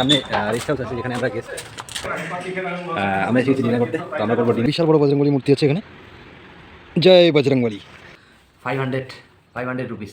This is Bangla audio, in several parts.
সামনে রেস্ট হাউস আছে যেখানে আমরা গেস্ট আমরা এসেছি ডিনার করতে। তো আমরা করব বিশাল বড় বজরঙ্গলি মূর্তি আছে এখানে। জয় Bajrangbali five hundred five hundred rupees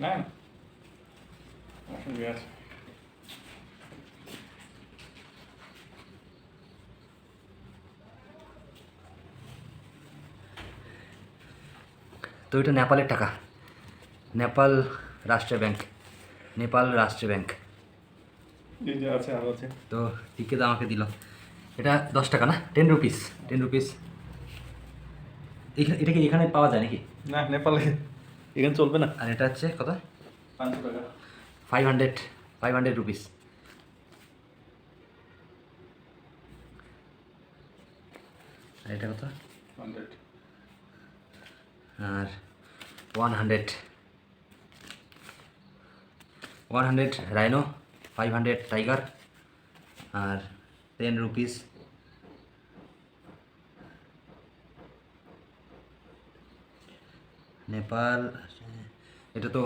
তো এটা নেপালের টাকা। নেপাল রাষ্ট্র ব্যাংক। নেপাল রাষ্ট্র ব্যাংক। আছে আছে। তো টিকিট আমাকে দিল। এটা দশ টাকা না? টেন রুপিস টেন রুপিস এখানে এটা কি এখানে পাওয়া যায় নাকি? না নেপালে। এখানে চলবে না? আর এটা হচ্ছে কত? পাঁচশো টাকা। Five hundred five hundred rupees আর এটা কত? হান্ড্রেড আর one hundred one hundred rhino five hundred tiger আর টেন রুপিস নেপাল এটা তো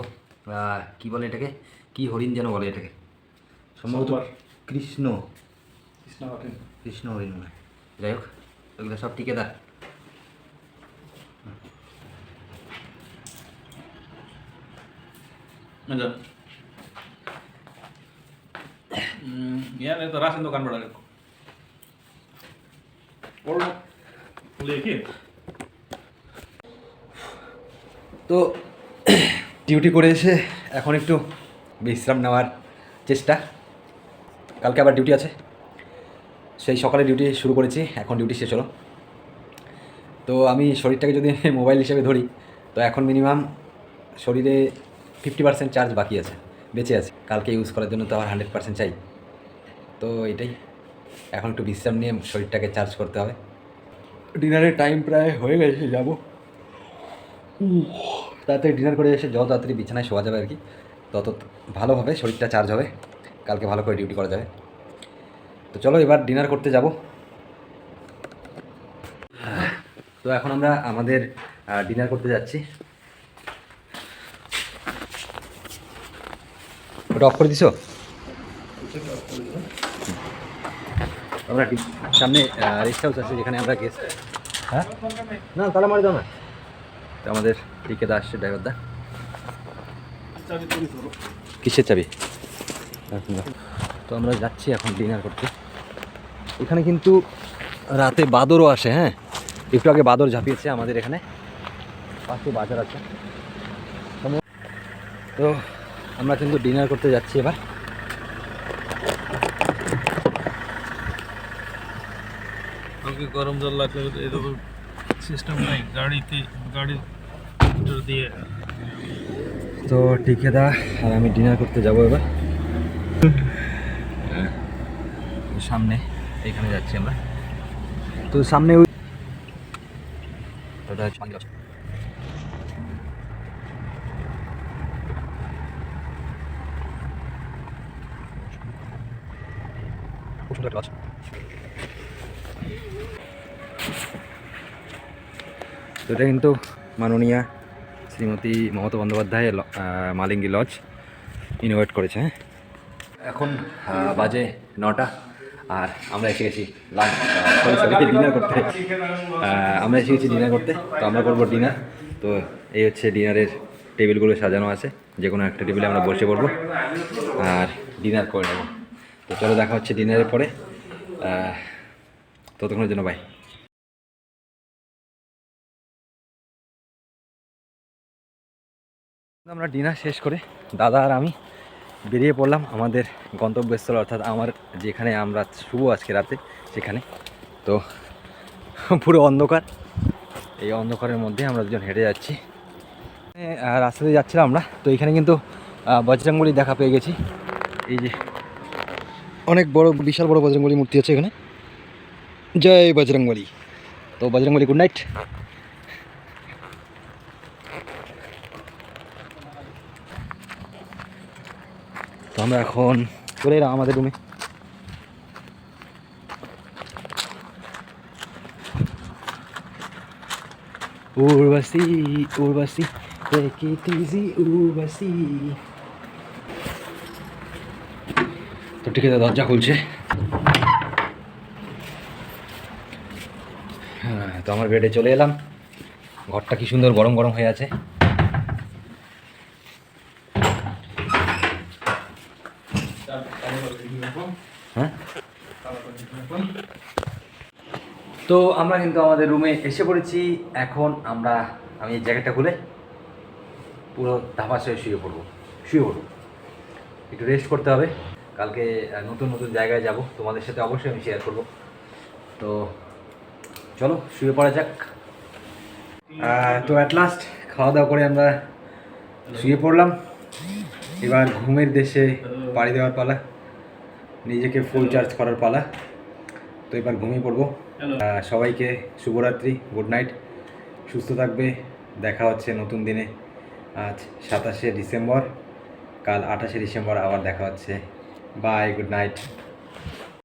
আহ, কি বলে এটাকে কি হরিণ যেন বলে এটাকে সম্ভবত সবার। কৃষ্ণ কৃষ্ণ হোটেল কৃষ্ণ হরিণ মনে হয়। যাই হোক ওগুলো সব টিকেদার अच्छा यहाँ नहीं तो राशन दुकान बड़ा देखो और लेके তো ডিউটি করে এসে এখন একটু বিশ্রাম নেওয়ার চেষ্টা। কালকে আবার ডিউটি আছে। সেই সকালে ডিউটি শুরু করেছি, এখন ডিউটি শেষ হলো। তো আমি শরীরটাকে যদি মোবাইল হিসেবে ধরি, তো এখন মিনিমাম শরীরে ফিফটি পার্সেন্ট চার্জ বাকি আছে, বেঁচে আছে। কালকে ইউজ করার জন্য তো আবার হান্ড্রেড পার্সেন্ট চাই। তো এটাই। এখন একটু বিশ্রাম নিয়ে শরীরটাকে চার্জ করতে হবে। ডিনারের টাইম প্রায় হয়ে গেছে, যাব। তাড়াতাড়ি ডিনার করে এসে যত তাড়াতাড়ি বিছানায় শোয়া যাবে আর কি। তত ভালোভাবে শরীরটা চার্জ হবে। কালকে ভালো করে ডিউটি করা যাবে। তো চলো এবার ডিনার করতে যাব। তো এখন আমরা আমাদের ডিনার করতে যাচ্ছি। ওটা অফ করে দিছো? আমরা সামনে রেস্ট হাউস আছে যেখানে আমরা গেস্ট হ্যাঁ? না, তালা মারি দাও না। তো আমাদের টিকে আসছে ড্রাইভার দা। কিসের চাবি? তো আমরা যাচ্ছি এখন ডিনার করতে। এখানে কিন্তু রাতে বাদরও আসে হ্যাঁ? একটু আগে বাদর ঝাঁপিয়েছে আমাদের এখানে। পাশে বাজার আছে। তো- আমরা কিন্তু ডিনার করতে যাচ্ছি এবার। গরম জল লাগলে এরকম সিস্টেম নাই। গাড়িতে গাড়ি তো টিকেদা আর আমি ডিনার করতে যাব এবার। সামনে, এখানে যাচ্ছি আমরা। তো সামনে ওই গাছ। তো এটা কিন্তু মাননীয়া শ্রীমতী মমতা বন্দ্যোপাধ্যায় মালিঙ্গি লজ ইনোভেট করেছে হ্যাঁ? এখন বাজে নটা, আর আমরা এসে গেছি লাঞ্চ ডিনার করতে? আমরা এসে গেছি ডিনার করতে, তো আমরা করব ডিনার তো এই হচ্ছে ডিনারের টেবিলগুলো সাজানো আছে, যে কোনো একটা টেবিলে আমরা বসে পড়ব, আর ডিনার করে নেব। তো চলো দেখা হচ্ছে ডিনারের পরে ততক্ষণের জন্য বাই আমরা ডিনার শেষ করে দাদা আর আমি বেরিয়ে পড়লাম আমাদের গন্তব্যস্থল অর্থাৎ আমার যেখানে আমরা শুভ আজকে রাতে সেখানে। তো পুরো অন্ধকার। এই অন্ধকারের মধ্যে আমরা দুজন হেঁটে যাচ্ছি। আহ, রাস্তা দিয়ে যাচ্ছিলাম আমরা। তো এখানে কিন্তু বজরংবলী দেখা পেয়ে গেছি। এই যে অনেক বড় বিশাল বড় বজরংবলী মূর্তি আছে এখানে। জয় বজরংবলী। তো বজরংবলী গুড নাইট তো আমরা এখন চলে এলাম আমাদের রুমে তো ঠিক আছে, দরজা খুলছে। হ্যাঁ তো আমার বেডে চলে এলাম। ঘরটা কি সুন্দর গরম গরম হয়ে আছে হ্যাঁ তো আমরা কিন্তু আমাদের রুমে এসে পড়েছি। এখন আমরা, আমি এই জ্যাকেটটা খুলে পুরো ধাপা হয়ে শুয়ে পড়ব শুয়ে পড়ব। একটু রেস্ট করতে হবে। কালকে নতুন নতুন জায়গায় যাব। তোমাদের সাথে অবশ্যই আমি শেয়ার করব। তো চলো, শুয়ে পড়া যাক। তো অ্যাট লাস্ট খাওয়া দাওয়া করে আমরা শুয়ে পড়লাম। এবার ঘুমের দেশে পাড়ি দেওয়ার পালা, নিজেকে ফুল চার্জ করার পালা। তো এবার ঘুমিয়ে পড়ব। সবাইকে শুভরাত্রি গুড নাইট সুস্থ থাকবে, দেখা হচ্ছে নতুন দিনে, আজ সাতাশে ডিসেম্বর, কাল আঠাশে ডিসেম্বর আবার দেখা হচ্ছে বাই গুড নাইট